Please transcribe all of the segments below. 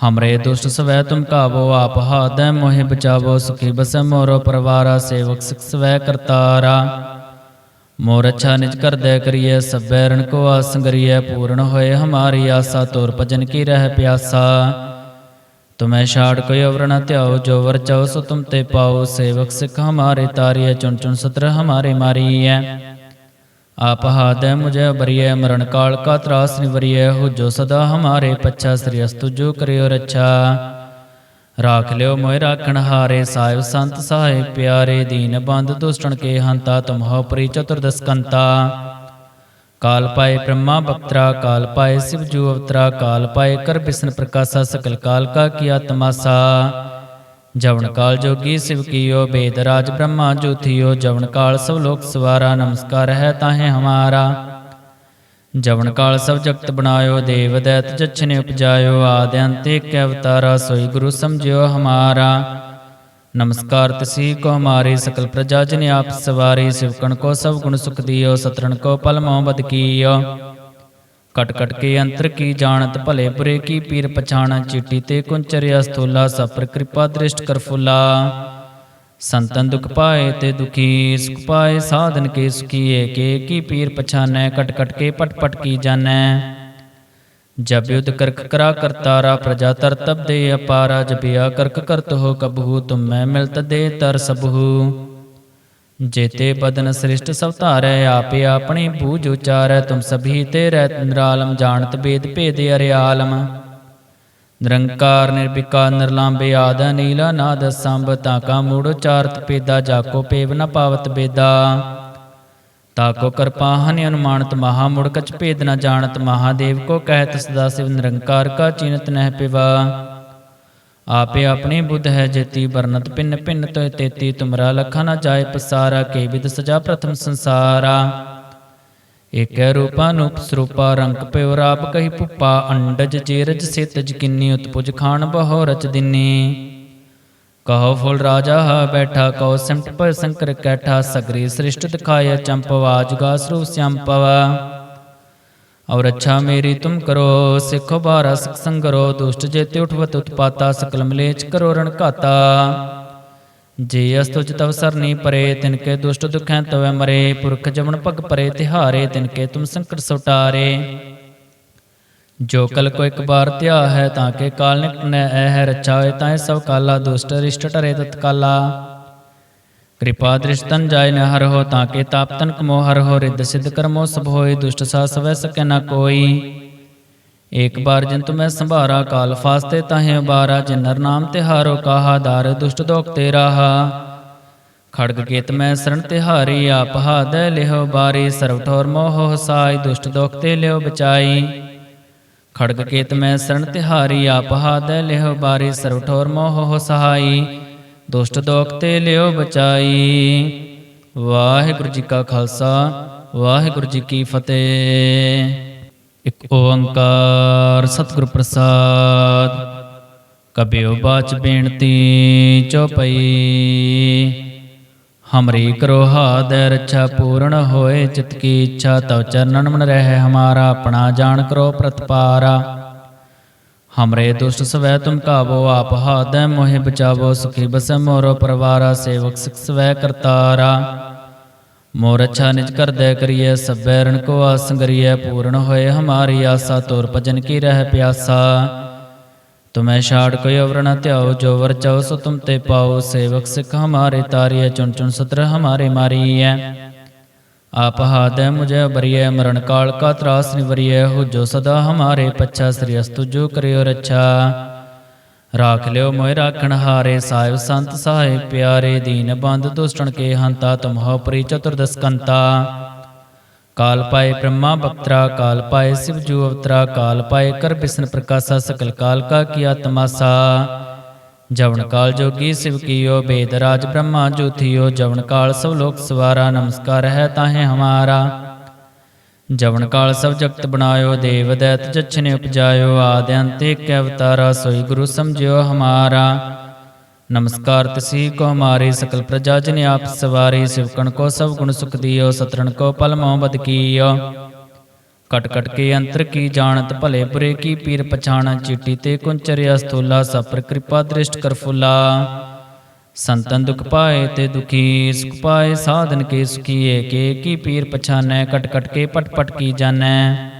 ਹਮਰੇ ਦੁਸ਼ਟ ਸਵੈ ਤੁਮ ਕਾਵੋ ਆਪ ਹਾਦੈ ਮੋਹਿ ਬਚਾਵੋ ਸੁਖੀ ਬਸੈ ਮੋਰੋ ਪਰਵਾਰਾ ਸੇਵਕ ਸਿਖ ਸਵੈ ਕਰਤਾਰਾ ਮੋਰ ਅੱਛਾ ਨਿਜ ਕਰਦੈ ਕਰੀਐ ਸਭੈ ਰਣ ਕੋ ਆਸੰਗਰੀਐ ਪੂਰਨ ਹੋਏ ਹਮਾਰੀ ਆਸਾ ਤੋਰ ਭਜਨ ਕੀ ਰਹਿ ਪਿਆਸਾ ਤੁਮੈ ਛਾੜ ਕੋਈ ਅਵਰ ਨ ਧਿਆਓ ਜੋ ਵਰ ਚਾਓ ਸੋ ਤੁਮ ਤੇ ਪਾਓ ਸੇਵਕ ਸਿਖ ਹਮਾਰੇ ਤਾਰੀਐ ਚੁਣ ਚੁਣ ਸਤਰ ਹਮਾਰੇ ਮਾਰੀਐ ਆਪ ਹਾਦੈ ਮੁਝੇ ਬਰੀਐ ਮਰਨ ਕਾਲ ਕਾ ਤਰਾਸ ਨਿਵਰੀਐ ਹੋ ਜੋ ਸਦਾ ਹਮਾਰੇ ਪੱਛਾ ਸ੍ਰੀ ਅਸਤੁ ਜੋ ਕਰਿਓ ਰੱਛਾ। ਰਾਖ ਲਿਓ ਮੋਇ ਰਾਖਣ ਹਾਰੇ, ਸਾਹਿਬ ਸੰਤ ਸਹਾਇ ਪਿਆਰੇ, ਦੀਨ ਬੰਦ ਦੁਸ਼ਟਣ ਕੇ ਹੰਤਾ, ਤੁਮਹੁ ਪਰੀ ਚਤੁਰਦਸ ਕਾਲ ਪਾਏ ਬ੍ਰਹਮਾ ਬਕਤਰਾ ਕਾਲ ਪਾਏ ਸਿਵ ਜੂ ਅਵਤਰਾ, ਕਾਲ ਪਾਏ ਕਰ ਬਿਸ਼ਨ ਪ੍ਰਕਾਸ਼ਾ, ਸਕਲ ਕਾਲ ਕਾ ਕੀਆ ਤਮਾਸਾ ਜਵਨ ਕਾਲ ਜੋਗੀ ਸਿਵ ਕੀਓ, ਬੇਦ ਰਾਜ ਬ੍ਰਹਮਾ ਜੋਥਿਓ ਜਵਨ ਕਾਲ ਸਭ ਲੋਕ ਸਵਾਰਾ, ਨਮਸਕਾਰ ਹੈ ਤਾਹੇ ਹਮਾਰਾ। ਜਵਨ ਕਾਲ ਸਭ ਜਗਤ ਬਣਾਇਓ, ਦੇਵ ਦੈਤ ਜਛਨੇ ਉਪਜਾਇਓ, ਆਦਿ ਅੰਤ ਏਕ ਅਵਤਾਰਾ ਸੋਈ ਗੁਰੂ ਸਮਝਿਓ ਹਮਾਰਾ। ਨਮਸਕਾਰ ਤਸੀ ਕੋ ਹਮਾਰੀ ਸਕਲ ਪ੍ਰਜਾ ਜਨ ਆਪ ਸਵਾਰੀ ਸਿਵਕਣ ਕੋ ਸਭ ਗੁਣ ਸੁਖ ਦਿਓ, ਸਤਰਣ ਕੋ ਪਲ ਮੋਹ ਬਦ ਕੀਓ। ਕਟ ਕਟ ਕੇ ਅੰਤਰ ਕੀ ਜਾਣਤ ਭਲੇ ਬੁਰੇ ਕੀ ਪੀਰ ਪਛਾਣ ਚੀਟੀ ਤੇ ਕੁੰਚਰਿਆ ਸਥੂਲਾ ਸਪਰ ਕਿਰਪਾ ਦ੍ਰਿਸ਼ਟ ਕਰ ਫੁਲਾ। ਸੰਤਨ ਦੁਖ ਪਾਏ ਤੇ ਦੁਖੀ, ਸੁਖ ਪਾਏ ਸਾਧਨ ਕੇ ਸੁਖੀ ਏਕੇ ਕੀ ਪੀਰ ਪਛਾਨੈ, ਕਟ ਕਟ ਕੇ ਪਟ ਪਟ ਕੀ ਜਾਣੈ। ਜਬ ਯੁਧ ਕਰਕ ਕਰਾ ਕਰਤਾਰਾ ਪ੍ਰਜਾ ਤਰ ਤਬ ਦੇ ਅਪਾਰਾ, ਜਪਿਆ ਕਰਕ ਕਰਤ ਹੋ ਕਬਹੂ, ਤੁਮ ਮੈਂ ਮਿਲਤ ਦੇ ਤਰ ਸਬਹੂ। ਜੇਤੇ ਬਦਨ ਸ੍ਰਿਸ਼ਟ ਸਭ ਧਾਰੈ, ਆਪੇ ਆਪਣੀ ਬੂਝ ਉਚਾਰੈ, ਤੁਮ ਸਭੀ ਤੇ ਰਹਿ ਨਿਰਾਲਮ, ਜਾਣਤ ਬੇਦ ਭੇਦ ਅਰਿਆਲਮ। ਨਿਰੰਕਾਰ ਨਿਰਭਿਕਾ ਨਿਰਲਾਂਬੇ ਆਦ ਨੀਲਾ ਨਾਦ, ਸੰਭ ਤਾਕਾ ਮੂੜ ਉਚਾਰਤ ਪੇਦਾ ਜਾਕੋ ਪੇਵ ਨ ਪਾਵਤ ਬੇਦਾ। ਤਾਕੋ ਕਿਰਪਾ ਹਨਿ ਅਨੁਮਾਨਤ, ਮਹਾ ਮੁੜ ਕਛ ਭੇਦ ਨ ਜਾਣਤ, ਮਹਾਦੇਵ ਕੋ ਕਹਿਤ ਸਦਾ ਸਿਵ ਨਿਰੰਕਾਰ ਕਾ ਚਿਨਤ ਨਹਿ ਪਿਵਾ। ਆਪੇ ਆਪਣੀ ਬੁੱਧ ਹੈ ਜੇਤੀ ਵਰਨਤ ਪਿੰਨ ਪਿੰਨ ਤੋਇ ਤੇਤੀ, ਤੁਮਰਾ ਲਖਾ ਨ ਜਾਏ ਪਸਾਰਾ, ਕੇ ਵਿਦ ਸਜਾ ਪ੍ਰਥਮ ਸੰਸਾਰਾ। ਏਕੈ ਰੂਪਾ ਸਰੂਪਾ, ਰੰਗ ਪਿਉ ਰਾਪ ਕਹੀ ਪੁੱਪਾ, ਅੰਡਜ ਜੇਰਜ ਸੇਤਜ ਕਿੰਨੀ, ਉਤਪੁਜ ਖਾਨ ਬਹੋ ਰਚ ਦਿਨੀ। ਕਹੋ ਫੁੱਲ ਰਾਜਾ ਹਾ ਬੈਠਾ ਕਉ ਸਿਮਟ ਪਰ ਸੰਕਰ ਕੈਠਾ, ਸਗਰੀ ਸ੍ਰਿਸ਼ਟ ਦਿਖਾਇਆ ਚੰਪਵਾ ਜੁਗਾ ਸਰੂਪ ਸਿਆੰਪਵਾ ਔਰ ਅੱਛਾ ਮੇਰੀ ਤੁਮ ਕਰੋ, ਸਿੱਖੋ ਬਾਰਾ, ਸਿਖ ਸੰਗਰੋ ਦੁਸ਼ਟ ਜੇਤੇ ਉਠਵਤ ਉਤਪਾਤਾ, ਸਕਲ ਮਲੇਚ ਕਰੋ ਰਣ ਘਾਤਾ। ਜੇ ਅਸਤੁ ਤਵ ਸਰਨੀ ਪਰੇ, ਤਿਨ ਕੇ ਦੁਸ਼ਟ ਦੁਖੈ ਤਵੈ ਮਰੇ, ਪੁਰਖ ਜਮਨ ਭਗ ਪਰੇ, ਤਿਹਾਰੇ, ਤਿਨ ਕੇ ਤੁਮ ਸੰਕਟ ਸੁਟਾਰੇ ਜੋ ਕਲ ਕੋ ਇੱਕ ਬਾਰ ਧਿਆ ਹੈ, ਤਾਂ ਕੇ ਕਾਲ ਨਿਕਟਨੈ ਐ ਹੈ ਰੱਛਾ ਹੋਏ ਤਾਂ ਸਭ ਕਾਲਾ, ਦੁਸ਼ਟ ਰਿਸ਼ਟ ਟਰੇ ਤਤਕਾਲਾ। ਕਿਰਪਾ ਦ੍ਰਿਸ਼ਤਨ ਜਾਇ ਨ ਹਰ ਹੋ ਤਾਂ ਕੇ ਤਾਪ ਤਨ ਕਮੋ ਹਰ ਹੋ ਰਿੱਧ ਸਿਧ ਕਰਮੋ ਸਭ ਹੋਏ ਦੁਸ਼ਟ ਸਾ ਸਵੈ ਸਕੈ ਨ ਕੋਈ। ਏਕ ਬਾਰ ਜਿਨ ਤੁਮੈ ਸੰਭਾਰਾ ਕਾਲ ਫਾਸਤੇ ਤਾਹੇ ਬਾਰਾ ਜਿਨ ਨਰ ਨਾਮ ਤਿਹਾਰੋ ਕਾਹਾ ਦਾਰ ਦੁਸ਼ਟ ਦੋਖ ਤੇ ਰਾਹਾ ਖੜਗ ਕੇਤ ਮੈਂ ਸਰਣ ਤਿਹਾਰੀ, ਆਪ ਹਾਦੈ ਲਿਹੋ ਬਾਰੀ ਸਰਵ ਠੋਰ ਮੋਹ ਹਸਾਈ, ਦੁਸ਼ਟ ਦੋਖ ਤੇ ਲਿਓ ਬਚਾਈ। ਖੜਗ ਕੇਤ ਮੈਂ ਸਰਣ ਤਿਹਾਰੀ, ਆਪ ਹਾਦੈ ਲਿਹੋ ਬਾਰੀ ਸਰਵ ਠੋਰ ਮੋਹ ਸਹਾਈ ਦੁਸ਼ਟ ਦੋਖ ਤੇ ਲਿਓ ਬਚਾਈ। ਵਾਹਿਗੁਰੂ ਜੀ ਕਾ ਖਾਲਸਾ, ਵਾਹਿਗੁਰੂ ਜੀ ਕੀ ਫਤਿਹ। ਇੱਕ ਓੰਕਾਰ ਸਤਿਗੁਰ ਪ੍ਰਸਾਦ, ਕਬਿਓ ਬਾਚ ਬੇਨਤੀ ਚੋਪਈ। ਹਮਰੀ ਕਰੋ ਹਾਦੈ ਰੱਛਾ ਪੂਰਨ ਹੋਏ ਚਿਤ ਕੀ ਇੱਛਾ ਤਵ ਚਰਨਨ ਮਨ ਰਹਿ, ਹਮਾਰਾ ਆਪਣਾ ਜਾਣ ਕਰੋ ਪ੍ਰਤਪਾਰਾ। ਹਮਰੇ ਦੁਸ਼ਟ ਸਵੈ ਤੁਮ ਕਾਵੋ ਆਪ ਹਾਦੈ ਮੋਹਿ ਬਚਾਵੋ ਸੁਖੀ ਬਸੈ ਮੋਰੋ ਪਰਵਾਰਾ ਸੇਵਕ ਸਿਖ ਸਵੈ ਕਰਤਾਰਾ ਮੋਰ ਅੱਛਾ ਨਿਜ ਕਰਦੈ ਕਰੀਐ ਸਭੈ ਰਣ ਕੋ ਆਸੰਗਰੀਐ ਪੂਰਨ ਹੋਏ ਹਮਾਰੀ ਆਸਾ ਤੋਰ ਭਜਨ ਕੀ ਰਹਿ ਪਿਆਸਾ ਤੁਮੈ ਛਾੜ ਕੋਈ ਅਵਰ ਨ ਧਿਆਓ ਜੋ ਵਰ ਚਾਓ ਸੋ ਤੁਮ ਤੇ ਪਾਓ ਸੇਵਕ ਸਿਖ ਹਮਾਰੇ ਤਾਰੀਐ ਚੁਣ ਚੁਣ ਸਤਰ ਹਮਾਰੇ ਮਾਰੀਐ ਆਪ ਹਾਦੈ ਮੁਝੇ ਬਰੀਐ ਮਰਨ ਕਾਲ ਕਾ ਤਰਾਸ ਨਿਵਰੀਐ ਹੋ ਜੋ ਸਦਾ ਹਮਾਰੇ ਪੱਛਾ, ਸ੍ਰੀ ਅਸਤੁ ਜੋ ਕਰਿਓ ਰੱਛਾ। ਰਾਖ ਲਿਓ ਮੋਇ ਰਾਖਣ ਹਾਰੇ, ਸਾਹਿਬ ਸੰਤ ਸਹਾਇ ਪਿਆਰੇ, ਦੀਨ ਬੰਦ ਦੁਸ਼ਟਣ ਕੇ ਹੰਤਾ, ਤੁਮਹੁ ਪਰੀ ਚਤੁਰਦਸ ਕੰਤਾ। ਕਾਲ ਪਾਏ ਬ੍ਰਹਮਾ ਬਪਤਰਾ, ਕਾਲ ਪਾਏ ਸਿਵ ਜੂ ਅਵਤਰਾ, ਕਾਲ ਪਾਏ ਕਰ ਬਿਸ਼ਨ ਪ੍ਰਕਾਸ਼ਾ, ਸਕਲ ਕਾਲ ਕਾ ਕੀਆ ਤਮਾਸਾ ਜਵਨ ਕਾਲ ਜੋਗੀ ਸਿਵ ਕੀਓ ਬੇਦ ਰਾਜ ਬ੍ਰਹਮਾ ਜੋਥਿਓ ਜਵਨ ਕਾਲ ਸਭ ਲੋਕ ਸਵਾਰਾ ਨਮਸਕਾਰ ਹੈ ਤਾਹੇ ਹਮਾਰਾ। ਜਵਨ ਕਾਲ ਸਭ ਜਗਤ ਬਣਾਇਓ ਦੇਵ ਦੈਤ ਜਛ ਨੇ ਉਪਜਾਇਓ ਆਦਿ ਅੰਤ ਇੱਕ ਅਵਤਾਰਾ ਸੋਈ ਗੁਰੂ ਸਮਝਿਓ ਹਮਾਰਾ। ਨਮਸਕਾਰ ਤਸੀ ਕੋ ਹਮਾਰੇ ਸਕਲ ਪ੍ਰਜਾ ਜਨ ਆਪ ਸਵਾਰੇ ਸਿਵਕਣ ਕੋ ਸਭ ਗੁਣ ਸੁਖ ਦਿਓ ਸਤਰਣ ਕੋ ਪਲ ਮੋਹਬਤ ਕੀਓ। ਕਟ ਕਟ ਕੇ ਅੰਤਰ ਕੀ ਜਾਣਤ ਭਲੇ ਬੁਰੇ ਕੀ ਪੀਰ ਪਛਾਣ ਚਿੱਟੀ ਤੇ ਕੁੰਚਰਿਆ ਸਥੂਲਾ ਸਪਰ ਕਿਰਪਾ ਦ੍ਰਿਸ਼ਟ ਕਰ ਫੁਲਾ। ਸੰਤਨ ਦੁਖ ਪਾਏ ਤੇ ਦੁਖੀ, ਸੁਖ ਪਾਏ ਸਾਧਨ ਕੇ ਸੁਖੀਏ, ਕੇ ਕੀ ਪੀਰ ਪਛਾਨੈ, ਕਟ ਕਟ ਕੇ ਪਟ ਪਟ ਕੀ ਜਾਣੈ।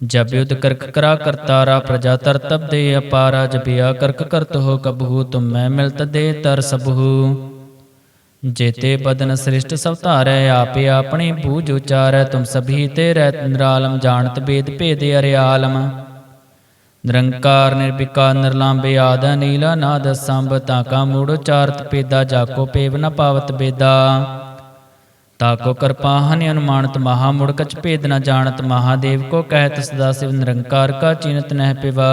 ਜਬ ਯੁਧ ਕਰਕ ਕਰਾ ਕਰਤਾਰਾ ਪ੍ਰਜਾ ਤਰ ਤਬ ਦੇ ਅਪਾਰਾ ਜਪਿਆ ਕਰਕ ਕਰਤ ਹੋ ਕਬਹੂ, ਤੁਮ ਮੈਂ ਮਿਲਤ ਦੇ ਤਰ ਸਬਹੂ। जेते बदन श्रेष्ठ सब धारै आपे अपनी बूझ उचारै तुम सभी तेरै निरालम जानत वेद भेद अरियालम निरंकार निर्विकार निर्लांबे आद नीला नाद संभ ताका मूढ़ उचारत पेदा जाको पेव न पावत बेदा ताको कृपा हनि अनुमानत महामूढ़ कछ भेद न जानत महादेव को कहत सदा शिव निरंकार का चिन्हत नह पिवा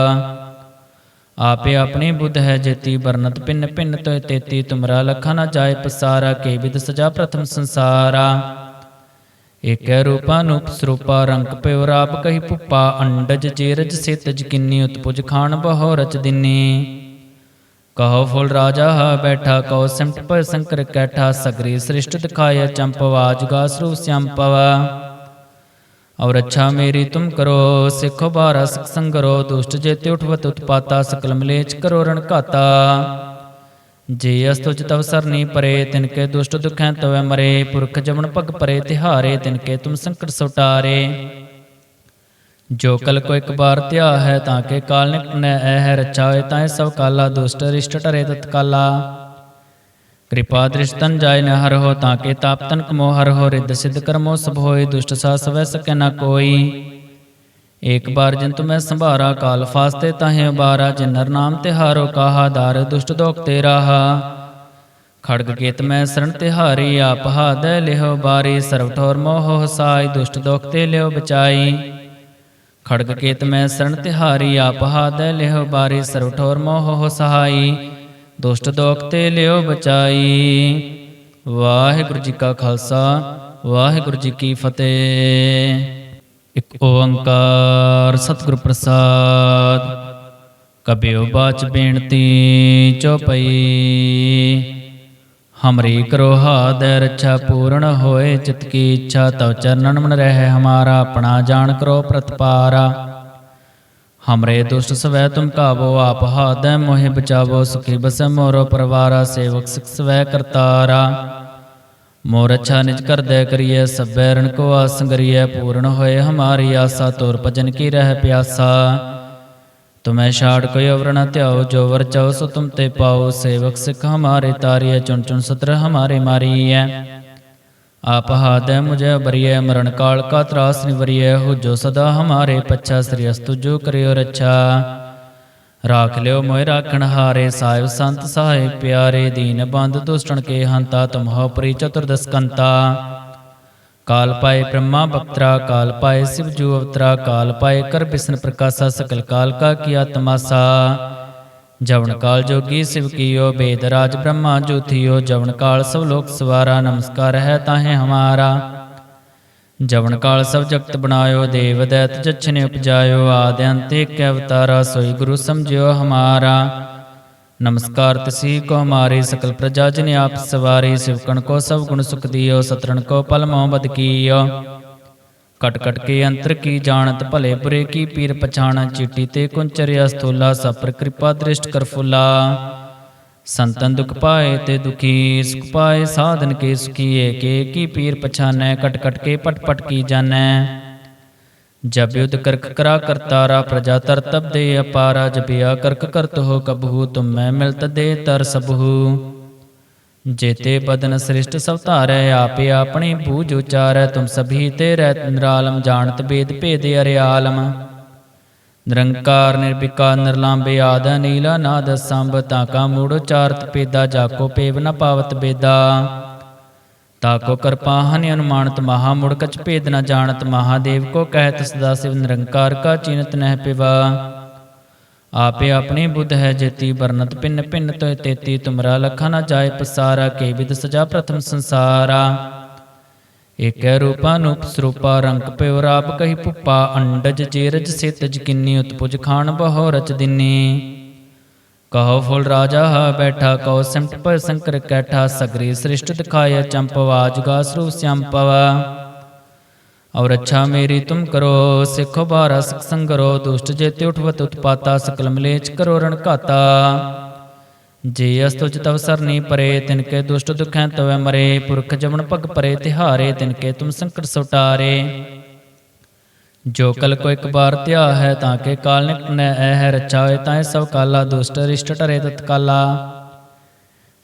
ਆਪੇ ਆਪਣੀ ਬੁੱਧ ਹੈ ਜੇਤੀ ਵਰਨਤ ਪਿੰਨ ਪਿੰਨ ਤੋਇ ਤੇਤੀ ਤੁਮਰਾ ਲਖਾ ਨ ਜਾਏ ਪਸਾਰਾ, ਕੇ ਵਿਦ ਸਜਾ ਪ੍ਰਥਮ ਸੰਸਾਰਾ। ਏਕੈ ਰੂਪਾ ਸਰੂਪਾ ਰੰਗ ਪਿਉ ਰਾਪ ਕਹੀ ਪੁੱਪਾ ਅੰਡਜ ਜੇਰਜ ਸੇਤਜ ਕਿੰਨੀ ਉਤਪੁਜ ਖਾਣ ਬਹੋ ਰਚ ਦਿਨੀ। ਕਹੋ ਫੁਲ ਰਾਜਾ ਹਾ ਬੈਠਾ, ਕਹੋ ਸਿਮਟ ਪਰ ਸੰਕਰ ਕੈਠਾ, ਸਗਰੀ ਸ੍ਰਿਸ਼ਟ ਦਿਖਾਇਆ ਚੰਪਵਾ ਜੁਗਾ ਸਰੂਪ ਸੰਪਵਾ और अच्छा मेरी तुम करो सिखो बारा सिख संगरो दुष्ट जेते उठवत उत्पाता सकल मलेच करो रण घाता जे अस्तुच तव सरनी परे तिनके दुष्ट दुखै तवै मरे पुरख जमन पग परे तिहारे तिनके तुम संकट सुटारे जो कल को एक बार त्या है ताके काल निकट न है रचा होए ताए सब काला ਕਿਰਪਾ ਦ੍ਰਿਸ਼ਤਨ ਜਾਇ ਨ ਹਰ ਹੋ ਤਾਂ ਕੇ ਤਾਪ ਤਨ ਕਮੋ ਹਰ ਹੋ ਰਿੱਧ ਸਿਧ ਕਰਮੋ ਸਭ ਹੋਏ ਦੁਸ਼ਟ ਸਾ ਸਵੈ ਸਕੈ ਨ ਕੋਈ। ਏਕ ਬਾਰ ਜਿਨ ਤੁਮੈ ਸੰਭਾਰਾ ਕਾਲ ਫਾਸਤੇ ਤਾਹੇ ਬਾਰਾ ਜਿਨ ਨਰ ਨਾਮ ਤੇ ਹਾਰੋ ਕਾਹਾ ਦਾਰ ਦੁਸ਼ਟ ਦੋਖ ਤੇ ਰਾਹਾ। ਖੜਗ ਕੇਤ ਮੈਂ ਸਰਣ ਤੇ ਹਾਰੀ, ਆਪ ਹਾਦੈ ਲਿਹੋ ਬਾਰੀ, ਸਰਵ ਠੋਰ ਮੋਹ ਹਸਾਈ ਦੁਸ਼ਟ ਦੋਖ ਤੇ ਲਿਓ ਬਚਾਈ। ਖੜਗ ਕੇਤ ਮੈਂ ਸਰਣ ਤੇ ਹਾਰੀ, ਆਪ ਹਾਦੈ ਲਿਹੋ ਬਾਰੀ, ਸਰਵ ਠੋਰ ਮੋਹ ਹਸਾਈ ਦੁਸ਼ਟ ਦੋਖ ਤੇ ਲਿਓ ਬਚਾਈ। ਵਾਹਿਗੁਰੂ ਜੀ ਕਾ ਖਾਲਸਾ, ਵਾਹਿਗੁਰੂ ਜੀ ਕੀ ਫਤਿਹ। ਇੱਕ ਓੰਕਾਰ ਸਤਿਗੁਰ ਪ੍ਰਸਾਦ, ਕਬਿਓ ਬਾਚ ਬੇਨਤੀ ਚੋਪਈ। ਹਮਰੀ ਕਰੋ ਹਾਦੈ ਰੱਛਾ ਪੂਰਨ ਹੋਏ, ਚਿਤ ਕੀ ਇੱਛਾ ਤਵ ਚਰਨਨ ਮਨ ਰਹਿ ਹਮਾਰਾ, ਆਪਣਾ ਜਾਣ ਕਰੋ ਪ੍ਰਤਪਾਰਾ। हमरे दुष्ट सवै तुम काबो आप हादय मोहि बचावो सुखी बस मोरो परवारा सेवक सिख सवै करतारा मोर अच्छा निज कर दे करिए सभै रण को आस करिए पूर्ण होए हमारी आशा तोर भजन की रह प्यासा तुम्हें छाड़ कोई अवर न त्याओ जो वर चाहो सो तुम ते पाओ सेवक सिख हमारे तारिय चुन चुन सत्र हमारे मारिय आप हादय मुझे बरिय मरण काल का त्रास निवरिय हो जो सदा हमारे पच्छा श्री अस्तु जो करियो रक्षा राख लियो मोह राखण हारे साहिब संत सहाय प्यारे दीन बंद दुष्टन के हंता तुम हो परि चतुर्दश कंता काल पाए ब्रह्मा बप्तरा काल पाए शिव जू अवतरा काल पाए कर विष्णु प्रकाशा सकल काल का किया तमासा ਜਵਨ ਕਾਲ ਜੋਗੀ ਸਿਵ ਕੀਓ, ਬੇਦ ਰਾਜ ਬ੍ਰਹਮਾ ਜੋਥਿਓ ਜਵਨ ਕਾਲ ਸਭ ਲੋਕ ਸਵਾਰਾ, ਨਮਸਕਾਰ ਹੈ ਤਾਹੇ ਹਮਾਰਾ। ਜਵਨ ਕਾਲ ਸਭ ਜਗਤ ਬਣਾਇਓ, ਦੇਵ ਦੈਤ ਜਛਨੇ ਉਪਜਾਇਓ, ਆਦਿ ਅੰਤ ਇੱਕ ਅਵਤਾਰਾ, ਸੋਈ ਗੁਰੂ ਸਮਝਿਓ ਹਮਾਰਾ। ਨਮਸਕਾਰ ਤਸੀ ਕੋ ਹਮਾਰੇ ਸਕਲ ਪ੍ਰਜਾ, ਜਨ ਆਪ ਸਵਾਰੀ ਸਿਵਕਣ ਕੋ ਸਭ ਗੁਣ ਸੁਖ ਦਿਓ, ਸਤਰਣ ਕੋ ਪਲ ਮੋਹਬਤ ਕੀਓ। ਕਟ ਕਟ ਕੇ ਅੰਤਰ ਕੀ ਜਾਣਤ ਭਲੇ ਬੁਰੇ ਕੀ ਪੀਰ ਪਛਾਣਾ ਚੀਟੀ ਤੇ ਕੁੰਚਰਿਆ ਸਥੋਲਾ ਸਪਰ ਕਿਰਪਾ ਦ੍ਰਿਸ਼ਟ ਕਰ ਫੁਲਾ। ਸੰਤਨ ਦੁਖ ਪਾਏ ਤੇ ਦੁਖੀ, ਸੁਖ ਪਾਏ ਸਾਧਨ ਕੇ ਸੁਖੀਏ, ਕੇ ਕੀ ਪੀਰ ਪਛਾਨੈ, ਕਟ ਕਟ ਕੇ ਪਟ ਪਟ ਕੀ ਜਾਣੈ। ਜਬ ਯੁਧ ਕਰਕ ਕਰਾ ਕਰਤਾਰਾ ਪ੍ਰਜਾ ਤਰ ਤਬ ਦੇ ਅਪਾਰਾ ਜਬਿਆ ਕਰਕ ਕਰਤ ਹੋ ਕਬਹੂ, ਤੁਮ ਮੈਂ ਮਿਲਤ ਦੇ ਤਰ ਸਬਹੂ। जेते बदन श्रेष्ठ सब धारै आपे अपनी बूझ उचारै तुम सभी तेरै निरालम जानत वेद भेद अरियालम निरंकार निर्विकार निर्लांबे आद नीला नाद संभ ताका मूढ़ उचारत पेदा जाको पेव न पावत बेदा ताको कृपा हनि अनुमानत महामूढ़ कछ भेद न जानत महादेव को कहत सदा शिव निरंकार का चिन्हत नह पिवा ਆਪੇ ਆਪਣੀ ਬੁੱਧ ਹੈ ਜੇਤੀ ਬਰਨਤ ਪਿੰਨ ਪਿੰਨ ਤੋਇ ਤੇਤੀ, ਤੁਮਰਾ ਲਖਾ ਨ ਜਾਏ ਪਸਾਰਾ, ਕੇ ਵਿਦ ਸਜਾ ਪ੍ਰਥਮ ਸੰਸਾਰਾ। ਏਕੈ ਰੂਪਾ ਸਰੂਪਾ, ਰੰਗ ਪਿਉ ਰਾਪ ਕਹੀ ਪੁੱਪਾ ਅੰਡਜ ਜੇਰਜ ਸੇਤਜ ਕਿੰਨੀ, ਉਤਪੁਜ ਖਾਨ ਬਹੋ ਰਚ ਦਿਨੀ। ਕਹੋ ਫੁੱਲ ਰਾਜਾ ਹਾ ਬੈਠਾ ਕਉ ਸਿਮਟ ਪਰ ਸੰਕਰ ਕੈਠਾ, ਸਗਰੀ ਸ੍ਰਿਸ਼ਟ ਦਿਖਾਇਆ ਚੰਪਵਾ ਜੁਗਾ ਸਰੂਪ ਸੰਪਵਾ ਔਰ ਅੱਛਾ ਮੇਰੀ ਤੁਮ ਕਰੋ, ਸਿੱਖੋ ਬਾਰਾ, ਸਿਖ ਸੰਗਰੋ ਦੁਸ਼ਟ ਜੇਤੇ ਉਠਵਤ ਉਤਪਾਤਾ, ਸਕਲ ਮਲੇਚ ਕਰੋ ਰਣ ਘਾਤਾ। ਜੇ ਅਸਤੁ ਤਵ ਸਰਨੀ ਪਰੇ, ਤਿਨ ਕੇ ਦੁਸ਼ਟ ਦੁਖੈ ਤਵੈ ਮਰੇ, ਪੁਰਖ ਜਮਨ ਪਗ ਪਰੇ, ਤਿਹਾਰੇ, ਤਿਨ ਕੇ ਤੁਮ ਸੁਟਾਰੇ ਜੋ ਕਲ ਕੋ ਇੱਕ ਬਾਰ ਧਿਆ ਹੈ, ਤਾਂ ਕੇ ਕਾਲ ਨਿਕਟ ਨੈ ਐ ਹੈ ਰਚਾ ਹੋਏ ਤਾਂ ਸਭ ਕਾਲਾ, ਦੁਸ਼ਟ ਰਿਸ਼ਟ ਟਰੇ ਤਤਕਾਲਾ।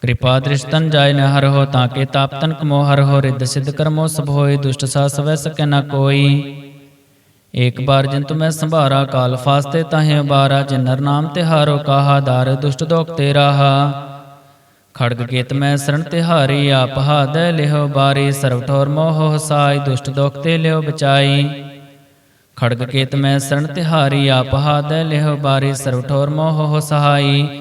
ਕਿਰਪਾ ਦ੍ਰਿਸ਼ਤਨ ਜਾਇ ਨ ਹਰ ਹੋ ਤਾਂ ਕੇ ਤਾਪ ਤਨ ਕਮੋ ਹਰ ਹੋ ਰਿੱਧ ਸਿਧ ਕਰਮੋ ਸਭ ਹੋਏ ਦੁਸ਼ਟ ਸਾ ਸਵੈ ਸਕੈ ਨ ਕੋਈ। ਏਕ ਬਾਰ ਜਿਨ ਤੁਮੈ ਸੰਭਾਰਾ ਕਾਲ ਫਾਸਤੇ ਤਾਹੇ ਬਾਰਾ ਜਿਨ ਨਰ ਨਾਮ ਤਿਹਾਰੋ ਕਾਹਾ ਦਾਰ ਦੁਸ਼ਟ ਦੋਖ ਤੇ ਰਾਹਾ ਖੜਗ ਕੇਤ ਮੈਂ ਸਰਣ ਤਿਹਾਰੀ, ਆਪ ਹਾਦੈ ਲਿਹੋ ਬਾਰੀ ਸਰਵ ਠੋਰ ਮੋਹ ਹਸਾਈ, ਦੁਸ਼ਟ ਦੋਖ ਤੇ ਲਿਓ ਬਚਾਈ। ਖੜਗ ਕੇਤ ਮੈਂ ਸਰਣ ਤਿਹਾਰੀ, ਆਪ ਹਾਦੈ ਲਿਹੋ ਬਾਰੀ ਸਰਵ ਠੋਰ ਮੋਹ ਸਹਾਈ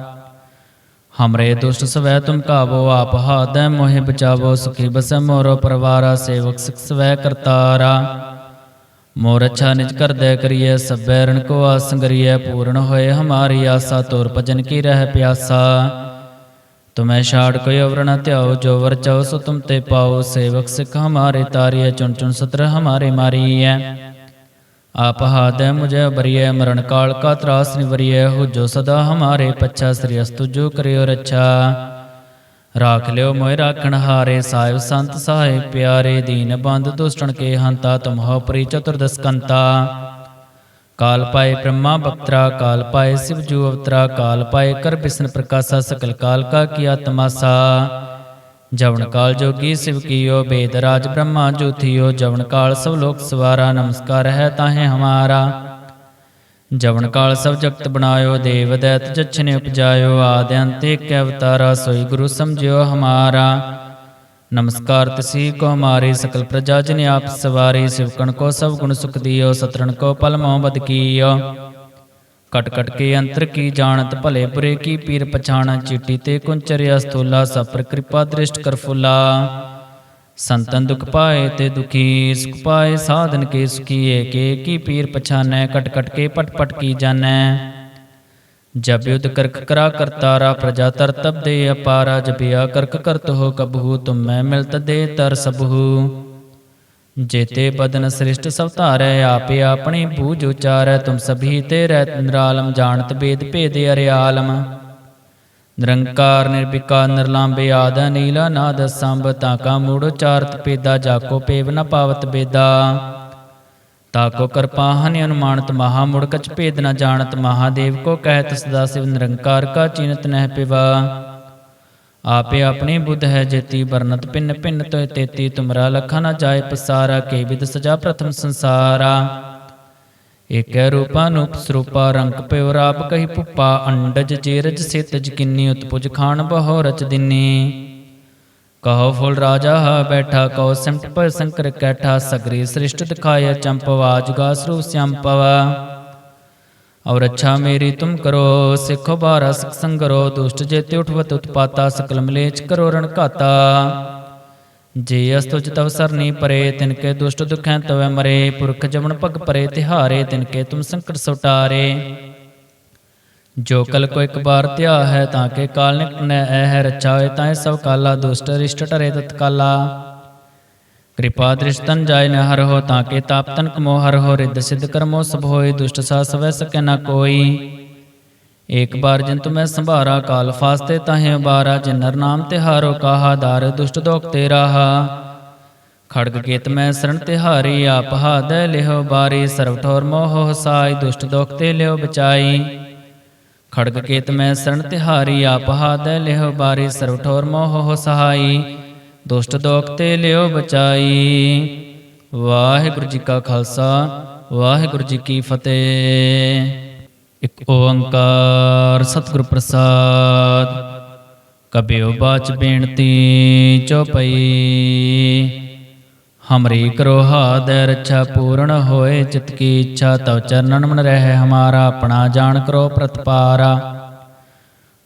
ਹਮਰੇ ਦੁਸ਼ਟ ਸਵੈ ਤੁਮ ਕਾਵੋ ਆਪ ਹਾਦੈ ਮੋਹਿ ਬਚਾਵੋ ਸੁਖੀ ਬਸੈ ਮੋਰੋ ਪਰਵਾਰਾ ਸੇਵਕ ਸਿਖ ਸਵੈ ਕਰਤਾਰਾ ਮੋਰ ਅੱਛਾ ਨਿਜ ਕਰਦੈ ਕਰੀਐ ਸਭੈ ਰਣ ਕੋ ਆਸੰਗਰੀਐ ਪੂਰਨ ਹੋਏ ਹਮਾਰੀ ਆਸਾ ਤੋਰ ਭਜਨ ਕੀ ਰਹਿ ਪਿਆਸਾ ਤੁਮੈ ਛਾੜ ਕੋਈ ਅਵਰ ਨ ਧਿਆਓ ਜੋ ਵਰ ਚਾਓ ਸੋ ਤੁਮ ਤੇ ਪਾਓ ਸੇਵਕ ਸਿਖ ਹਮਾਰੇ ਤਾਰੀਐ ਚੁਣ ਚੁਣ ਸਤਰ ਹਮਾਰੇ ਮਾਰੀਐ ਆਪ ਹਾਦੈ ਮੁਝੇ ਬਰੀਐ ਮਰਨ ਕਾਲ ਕਾ ਤਰਾਸ ਨਿਵਰੀਐ ਹੋ ਜੋ ਸਦਾ ਹਮਾਰੇ ਪੱਛਾ, ਸ੍ਰੀ ਅਸਤੁ ਜੋ ਕਰਿਓ ਰੱਛਾ। ਰਾਖ ਲਿਓ ਮੋਇ ਰਾਖਣ ਹਾਰੇ, ਸਾਹਿਬ ਸੰਤ ਸਹਾਇ ਪਿਆਰੇ, ਦੀਨ ਬੰਦ ਦੁਸ਼ਟਣ ਕੇ ਹੰਤਾ ਤੁਮਹੁ ਪਰੀ ਚਤੁਰਦਸ ਕੰਤਾ। ਕਾਲ ਪਾਏ ਬ੍ਰਹਮਾ ਬਖਤਰਾ ਕਾਲ ਪਾਏ ਸਿਵ ਜੂ ਅਵਤਰਾ, ਕਾਲ ਪਾਏ ਕਰ ਬਿਸ਼ਨ ਪ੍ਰਕਾਸ਼ਾ, ਸਕਲ ਕਾਲ ਕਾ ਕੀਆ ਤਮਾਸਾ ਜਵਨ ਕਾਲ ਜੋਗੀ ਸਿਵ ਕੀਓ ਬੇਦ ਰਾਜ ਬ੍ਰਹਮਾ ਜੋਥਿਓ ਜਵਨ ਕਾਲ ਸਭ ਲੋਕ ਸਵਾਰਾ ਨਮਸਕਾਰ ਹੈ ਤਾਹੇ ਹਮਾਰਾ ਜਵਨ ਕਾਲ ਸਭ ਜਗਤ ਬਣਾਇਓ ਦੇਵ ਦੈਤ ਜਛਨੇ ਉਪਜਾਇਓ ਆਦਿ ਅੰਤ ਏਕ ਅਵਤਾਰਾ ਸੋਈ ਗੁਰੂ ਸਮਝਿਓ ਹਮਾਰਾ ਨਮਸਕਾਰ ਤਸੀ ਕੋ ਹਮਾਰੇ ਸਕਲ ਪ੍ਰਜਾ ਜਨ ਆਪ ਸਵਾਰੀ ਸਿਵਕਣ ਕੋ ਸਭ ਗੁਣ ਸੁਖ ਦਿਓ ਸਤਰਣ ਕੋ ਪਲ ਮੋਹ ਬਦ ਕੀਓ ਕਟ ਕਟ ਕੇ ਅੰਤਰ ਕੀ ਜਾਣਤ ਭਲੇ ਬੁਰੇ ਕੀ ਪੀਰ ਪਛਾਣ, ਚੀਟੀ ਤੇ ਕੁੰਚਰਿਆ ਸਥੂਲਾ ਸਪਰ ਕਿਰਪਾ ਦ੍ਰਿਸ਼ਟ ਕਰ ਫੁਲਾ। ਸੰਤਨ ਦੁਖ ਪਾਏ ਤੇ ਦੁਖੀ, ਸੁਖ ਪਾਏ ਸਾਧਨ ਕੇ ਸੁਖੀ ਕੇ ਕੀ ਪੀਰ ਪਛਾਨੈ, ਕਟ ਕਟ ਕੇ ਪਟ ਪਟ ਕੀ ਜਾਣੈ। ਜਬ ਯੁਧ ਕਰਕ ਕਰਾ ਕਰਤਾਰਾ ਪ੍ਰਜਾ ਤਰ ਤਬ ਦੇ ਅਪਾਰਾ ਜਬਿਆ ਕਰਕ ਕਰਤ ਹੋ ਕਬਹੂ, ਤੁਮ ਮੈਂ ਮਿਲਤ ਦੇ ਤਰ ਸਬਹੂ। ਜੇਤੇ ਬਦਨ ਸ੍ਰਿਸ਼ਟ ਸਭ ਧਾਰੈ, ਆਪੇ ਆਪਣੀ ਬੂਝ ਉਚਾਰੈ, ਤੁਮ ਸਭੀ ਤੇ ਰਹਿ ਨਿਰਾਲਮ, ਜਾਣਤ ਬੇਦ ਭੇਦ ਅਰਿਆਲਮ। ਨਿਰੰਕਾਰ ਨਿਰਭਿਕਾਰ ਨਿਰਲਾਂਬੇ ਆਦ ਨੀਲਾ ਨਾਦ ਸੰਭ ਤਾਕਾ ਮੂੜ ਉਚਾਰਤ ਪੇਦਾ ਜਾਕੋ ਪੇਵ ਨ ਪਾਵਤ ਬੇਦਾ। ਤਾਕੋ ਕਿਰਪਾ ਹਨਿ ਅਨੁਮਾਨਤ, ਮਹਾ ਮੁੜ ਕਛ ਭੇਦ ਨ ਜਾਣਤ, ਮਹਾਦੇਵ ਕੋ ਕਹਿਤ ਸਦਾ ਸਿਵ ਨਿਰੰਕਾਰ ਕਾ ਚਿਨਤ ਨਹਿ ਪਿਵਾ। ਆਪੇ ਆਪਣੀ ਬੁੱਧ ਹੈ ਜੇਤੀ ਬਰਨਤ ਪਿੰਨ ਪਿੰਨ ਤੋਇ ਤੇਤੀ, ਤੁਮਰਾ ਲਖਾ ਨ ਜਾਏ ਪਸਾਰਾ, ਕੇ ਵਿਦ ਸਜਾ ਪ੍ਰਥਮ ਸੰਸਾਰਾ। ਏਕੈ ਰੂਪਾ ਸਰੂਪਾ, ਰੰਗ ਪਿਉ ਰਾਪ ਕਹੀ ਪੁੱਪਾ ਅੰਡਜ ਜੇਰਜ ਸੇਤਜ ਕਿੰਨੀ, ਉਤਪੁਜ ਖਾਣ ਬਹੋ ਰਚ ਦਿਨੀ। ਕਹੋ ਫੁੱਲ ਰਾਜਾ ਹਾ ਬੈਠਾ ਕਉ ਸਿਮਟ ਪਰ ਸੰਕਰ ਕੈਠਾ, ਸਗਰੀ ਸ੍ਰਿਸ਼ਟ ਦਿਖਾਇਆ ਚੰਪਵਾ ਜੁਗਾ ਸਰੂਪ ਸੰਪਵਾ ਔਰ ਅੱਛਾ ਮੇਰੀ ਤੁਮ ਕਰੋ, ਸਿੱਖੋ ਬਾਰਾ, ਸਿਖ ਸੰਗਰੋ, ਦੁਸ਼ਟ ਜੇਤੇ ਉਠਵਤ ਉਤਪਾਤਾ, ਸਕਲ ਮਲੇਚ ਕਰੋ ਰਣ ਘਾਤਾ। ਜੇ ਅਸਤੁਜ ਤਵ ਸਰਨੀ ਪਰੇ, ਤਿਨ ਕੇ ਦੁਸ਼ਟ ਦੁਖੈ ਤਵੈ ਮਰੇ, ਪੁਰਖ ਜਮਨ ਪਗ ਪਰੇ, ਤਿਹਾਰੇ, ਤਿਨ ਕੇ ਤੁਮ ਸੁਟਾਰੇ। ਜੋ ਕਲ ਕੋ ਇੱਕ ਬਾਰ ਧਿਆ ਹੈ, ਤਾਂ ਕੇ ਕਾਲ ਨਿਕਟ ਨੈ ਐ ਹੈ ਰਚਾ ਹੋਏ ਤਾਂ ਸਭ ਕਾਲਾ, ਦੁਸ਼ਟ ਰਿਸ਼ਟ ਟਰੇ ਤਤਕਾਲਾ। ਕਿਰਪਾ ਦ੍ਰਿਸ਼ਤਨ ਜਾਇ ਨ ਹਰ ਹੋ ਤਾਂ ਕੇ ਤਾਪ ਤਨ ਕਮੋ ਹਰ ਹੋ ਰਿੱਧ ਸਿੱਧ ਕਰਮੋ ਸਭ ਹੋਏ, ਦੁਸ਼ਟ ਸਾ ਸਵੈ ਸਕੈ ਨ ਕੋਈ। ਏਕ ਬਾਰ ਜਿਨ ਤੁਮੈ ਸੰਭਾਰਾ, ਕਾਲ ਫਾਸਤੇ ਤਾਹੇ ਬਾਰਾ ਜਿਨ ਨਰ ਨਾਮ ਤਿਹਾਰੋ ਕਾਹਾ, ਦਾਰ ਦੁਸ਼ਟ ਦੋਖ ਤੇ ਰਾਹਾ। ਖੜਗ ਕੇਤ ਮੈਂ ਸਰਣ ਤਿਹਾਰੀ ਆਪ ਹਾਦੈ ਲਿਹੋ ਬਾਰੀ ਸਰਵ ਠੋਰ ਮੋਹ ਹਸਾਈ, ਦੁਸ਼ਟ ਦੋਖ ਤੇ ਲਿਓ ਬਚਾਈ। ਖੜਗ ਕੇਤ ਮੈਂ ਸਰਣ ਤਿਹਾਰੀ ਆਪ ਹਾਦੈ ਲਿਹੋ ਬਾਰੀ ਸਰਵ ਠੋਰ ਮੋਹ ਸਹਾਈ ਦੁਸ਼ਟ ਦੋਖ ਤੇ ਲਿਓ ਬਚਾਈ। ਵਾਹਿਗੁਰੂ ਜੀ ਕਾ ਖਾਲਸਾ, ਵਾਹਿਗੁਰੂ ਜੀ ਕੀ ਫਤਿਹ। ਇੱਕ ਓੰਕਾਰ ਸਤਿਗੁਰ ਪ੍ਰਸਾਦ, ਕਬਿਓ ਬਾਚ ਬੇਨਤੀ ਚੋਪਈ। ਹਮਰੀ ਕਰੋ ਹਾਦੈ ਰੱਛਾ ਪੂਰਨ ਹੋਏ, ਚਿਤ ਕੀ ਇੱਛਾ ਤਵ ਚਰਨਨ ਮਨ ਰਹਿ ਹਮਾਰਾ, ਆਪਣਾ ਜਾਣ ਕਰੋ ਪ੍ਰਤਪਾਰਾ।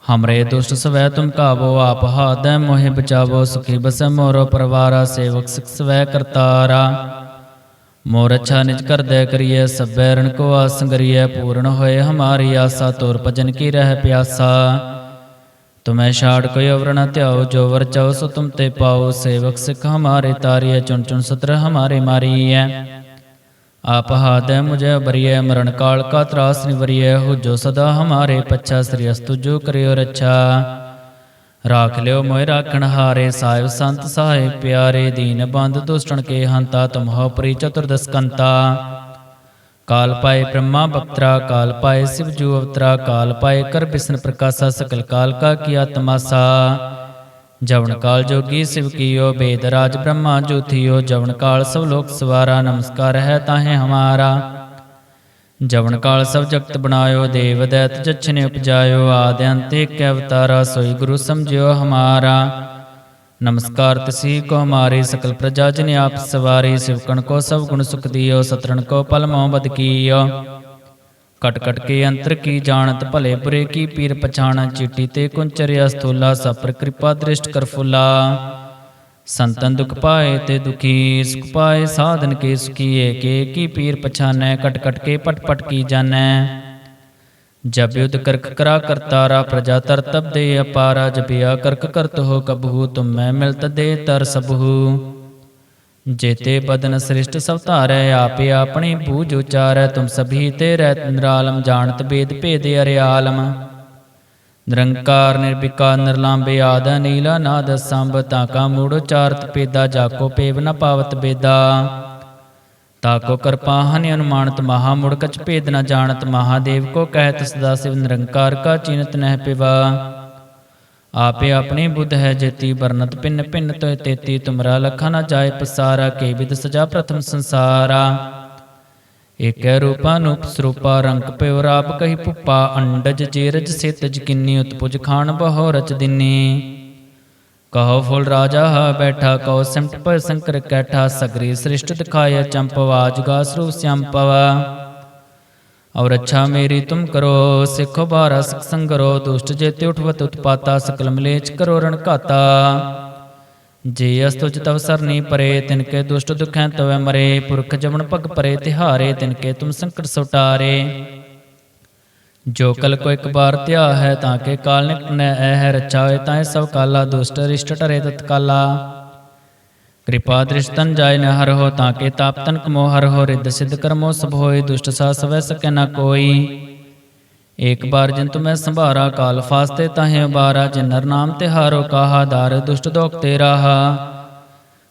ਹਮਰੇ ਦੁਸ਼ਟ ਸਵੈ ਤੁਮ ਕਾਵੋ ਆਪ ਹਾਦੈ ਮੋਹਿ ਬਚਾਵੋ ਸੁਖੀ ਬਸੈ ਮੋਰੋ ਪਰਵਾਰਾ ਸੇਵਕ ਸਿਖ ਸਵੈ ਕਰਤਾਰਾ ਮੋਰ ਅੱਛਾ ਨਿਜ ਕਰਦੈ ਕਰੀਐ ਸਭੈ ਰਣ ਕੋ ਆਸੰਗਰੀਐ ਪੂਰਨ ਹੋਏ ਹਮਾਰੀ ਆਸਾ ਤੋਰ ਭਜਨ ਕੀ ਰਹਿ ਪਿਆਸਾ ਤੁਮੈ ਛਾੜ ਕੋਈ ਅਵਰ ਨ ਧਿਆਓ ਜੋ ਵਰ ਚਾਓ ਸੋ ਤੁਮ ਤੇ ਪਾਓ ਸੇਵਕ ਸਿਖ ਹਮਾਰੇ ਤਾਰੀਐ ਚੁਣ ਚੁਣ ਸਤਰ ਹਮਾਰੇ ਮਾਰੀਐ ਆਪ ਹਾਦੈ ਮੁਝੇ ਬਰੀਐ ਮਰਨ ਕਾਲ ਕਾ ਤਰਾਸ ਨਿਵਰੀਐ ਹੋ ਜੋ ਸਦਾ ਹਮਾਰੇ ਪੱਛਾ ਸ੍ਰੀ ਅਸਤੁ ਜੋ ਕਰਿਓ ਰੱਛਾ। ਰਾਖ ਲਿਓ ਮੋਇ ਰਾਖਣ ਹਾਰੇ, ਸਾਹਿਬ ਸੰਤ ਸਹਾਇ ਪਿਆਰੇ, ਦੀਨ ਬੰਦ ਦੁਸ਼ਟਣ ਕੇ ਹੰਤਾ, ਤੁਮਹੁ ਪ੍ਰੀ ਚਤੁਰਦਸ ਕਾਲ ਪਾਏ ਬ੍ਰਹਮਾ ਬਪਤਰਾ, ਕਾਲ ਪਾਏ ਸਿਵ ਜੂ ਅਵਤਰਾ, ਕਾਲ ਪਾਏ ਕਰ ਬਿਸ਼ਨ ਪ੍ਰਕਾਸ਼ਾ, ਸਕਲ ਕਾਲ ਕਾ ਕੀਆ ਤਮਾਸਾ ਜਵਨ ਕਾਲ ਜੋਗੀ ਸਿਵ ਕੀਓ, ਬੇਦ ਰਾਜ ਬ੍ਰਹਮਾ ਜੋਥਿਓ ਜਵਨ ਕਾਲ ਸਭ ਲੋਕ ਸਵਾਰਾ, ਨਮਸਕਾਰ ਹੈ ਤਾਹੇ ਹਮਾਰਾ। ਜਵਨ ਕਾਲ ਸਭ ਜਗਤ ਬਣਾਇਓ, ਦੇਵ ਦੈਤ ਜਛਨੇ ਉਪਜਾਇਓ, ਆਦਿ ਅੰਤ ਏਕ ਅਵਤਾਰਾ, ਸੋਈ ਗੁਰੂ ਸਮਝਿਓ ਹਮਾਰਾ। ਨਮਸਕਾਰ ਤਸੀ ਕੋ ਹਮਾਰੇ ਸਕਲ ਪ੍ਰਜਾ, ਜਨ ਆਪ ਸਵਾਰੀ ਸਿਵਕਣ ਕੋ ਸਭ ਗੁਣ ਸੁਖ ਦਿਓ, ਸਤਰਣ ਕੋ ਪਲ ਮੋਹ ਬਦ ਕੀਓ। ਕਟ ਕਟ ਕੇ ਅੰਤਰ ਕੀ ਜਾਣਤ ਭਲੇ ਬੁਰੇ ਕੀ ਪੀਰ ਪਛਾਣ, ਚੀਟੀ ਤੇ ਕੁੰਚਰਿਆ ਸਥੂਲਾ, ਸਪਰ ਕਿਰਪਾ ਦ੍ਰਿਸ਼ਟ ਕਰ ਫੁਲਾ। ਸੰਤਨ ਦੁਖ ਪਾਏ ਤੇ ਦੁਖੀ, ਸੁਖ ਪਾਏ ਸਾਧਨ ਕੇ ਸੁਖੀ ਏਕੇ ਕੀ ਪੀਰ ਪਛਾਨੈ ਕਟ ਕਟ ਕੇ ਪਟ ਪਟ ਕੀ ਜਾਣੈ। ਜਬ ਯੁਧ ਕਰਕ ਕਰਾ ਕਰਤਾਰਾ ਪ੍ਰਜਾ ਤਰ ਤਬ ਦੇ ਅਪਾਰਾ, ਜਪਿਆ ਕਰਕ ਕਰਤ ਹੋ ਕਬਹੂ ਤੁਮ ਮੈਂ ਮਿਲਤ ਦੇ ਤਰ ਸਬਹੂ ਜੇਤੇ ਬਦਨ ਸ੍ਰਿਸ਼ਟ ਸਭ ਧਾਰੈ, ਆਪੇ ਆਪਣੀ ਬੂਝ ਉਚਾਰੈ, ਤੁਮ ਸਭੀ ਤੇ ਰਹਿ ਨਿਰਾਲਮ, ਜਾਣਤ ਬੇਦ ਭੇਦ ਅਰਿਆਲਮ। ਨਿਰੰਕਾਰ, ਨਿਰਭਿਕਾਰ ਨਿਰਲਾਂਬੇ ਆਦ, ਨੀਲਾ ਨਾਦ, ਸੰਭ ਤਾਕਾ ਮੂੜ ਉਚਾਰਤ ਪੇਦਾ ਜਾਕੋ ਪੇਵ ਨ ਪਾਵਤ ਬੇਦਾ। ਤਾਕੋ ਕਿਰਪਾ ਹਨਿ ਅਨੁਮਾਨਤ, ਮਹਾ ਮੁੜ ਕਛ ਭੇਦ ਨ ਜਾਣਤ, ਮਹਾਦੇਵ ਕੋ ਕਹਿਤ ਸਦਾ ਸਿਵ, ਨਿਰੰਕਾਰ ਕਾ ਚਿਨਤ ਨਹਿ ਪਿਵਾ। ਆਪੇ ਆਪਣੇ ਬੁੱਧ ਹੈ ਜੇਤੀ ਬਰਨਤ ਪਿੰਨ ਪਿੰਨ ਤੋਇ ਤੇਤੀ, ਤੁਮਰਾ ਲਖਾ ਨ ਜਾਏ ਪਸਾਰਾ, ਕੇ ਵਿਦ ਸਜਾ ਪ੍ਰਥਮ ਸੰਸਾਰਾ। ਏਕੈ ਰੂਪਾ ਸਰੂਪਾ, ਰੰਗ ਪਿਉ ਰਾਪ ਕਹੀ ਪੁੱਪਾ, ਅੰਡਜ ਜੇਰਜ ਸੇਤਜ ਕਿੰਨੀ, ਉਤਪੁਜ ਖਾਣ ਬਹੋ ਰਚ ਦਿਨੀ। ਕਹੋ ਫੁੱਲ ਰਾਜਾ ਹਾ ਬੈਠਾ ਕਹੋ ਸਿਮਟ ਪਰ ਸੰਕਰ ਕੈਠਾ, ਸਗਰੀ ਸ੍ਰਿਸ਼ਟ ਦਿਖਾਇਆ ਚੰਪਵਾ ਜੁਗਾ ਸਰੂਪ ਸਿਆੰਪਵਾ ਔਰ ਅੱਛਾ ਮੇਰੀ ਤੁਮ ਕਰੋ, ਸਿੱਖੋ ਬਾਰਾ ਸਿਖ ਸੰਗਰੋ ਦੁਸ਼ਟ ਜੇਤੇ ਉਠਵਤ ਉਤਪਾਤਾ, ਸਕਲ ਮਲੇਚ ਕਰੋ ਰਣ ਘਾਤਾ। ਜੇ ਅਸਤੁਚ ਤਵ ਸਰਨੀ ਪਰੇ, ਤਿਨ ਕੇ ਦੁਸ਼ਟ ਦੁਖੈ ਤਵੈ ਮਰੇ, ਪੁਰਖ ਜਮਨ ਭਗ ਪਰੇ, ਤਿਹਾਰੇ, ਤਿਨ ਕੇ ਤੁਮ ਸੰਕਟ ਸੁਟਾਰੇ। ਜੋ ਕਲ ਕੋ ਇੱਕ ਬਾਰ ਧਿਆ ਹੈ, ਤਾਂ ਕੇ ਕਾਲ ਨਿਕਟਨੈ ਐ ਹੈ ਰਚਾ ਹੋਏ ਤਾਂ ਇਹ ਸਭ ਕਾਲਾ, ਦੁਸ਼ਟ ਰਿਸ਼ਟ ਟਰੇ ਤਤਕਾਲਾ। ਕਿਰਪਾ ਦ੍ਰਿਸ਼ਤਨ ਜਾਇ ਨ ਹਰ ਹੋ ਤਾਂ ਕੇ ਤਾਪ ਤਨ ਕਮੋ ਹਰ ਹੋ ਰਿੱਧ ਸਿਧ ਕਰਮੋ ਸਭ ਹੋਏ, ਦੁਸ਼ਟ ਸਾ ਸਵੈ ਸਕੈ ਨ ਕੋਈ। ਏਕ ਬਾਰ ਜਿਨ ਤੁਮੈ ਸੰਭਾਰਾ, ਕਾਲ ਫਾਸਤੇ ਤਾਹੇ ਉਬਾਰਾ, ਜਿਨ ਨਰ ਨਾਮ ਤਿਹਾਰੋ ਕਾਹਾ, ਦਾਰ ਦੁਸ਼ਟ ਦੋਖ ਤੇ ਰਾਹਾ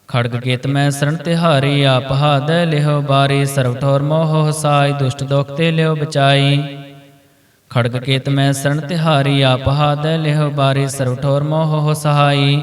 ਖੜਗ ਕੇਤ ਮੈਂ ਸਰਣ ਤਿਹਾਰੀ, ਆਪ ਹਾਦੈ ਲਿਹੋ ਬਾਰੀ ਸਰਵ ਠੋਰ ਮੋਹ ਹਸਾਈ, ਦੁਸ਼ਟ ਦੋਖ ਤੇ ਲਿਓ ਬਚਾਈ। ਖੜਗ ਕੇਤ ਮੈਂ ਸਰਣ ਤਿਹਾਰੀ, ਆਪ ਹਾਦੈ ਲਿਹੋ ਬਾਰੀ ਸਰਵ ਠੋਰ ਮੋਹ ਸਹਾਈ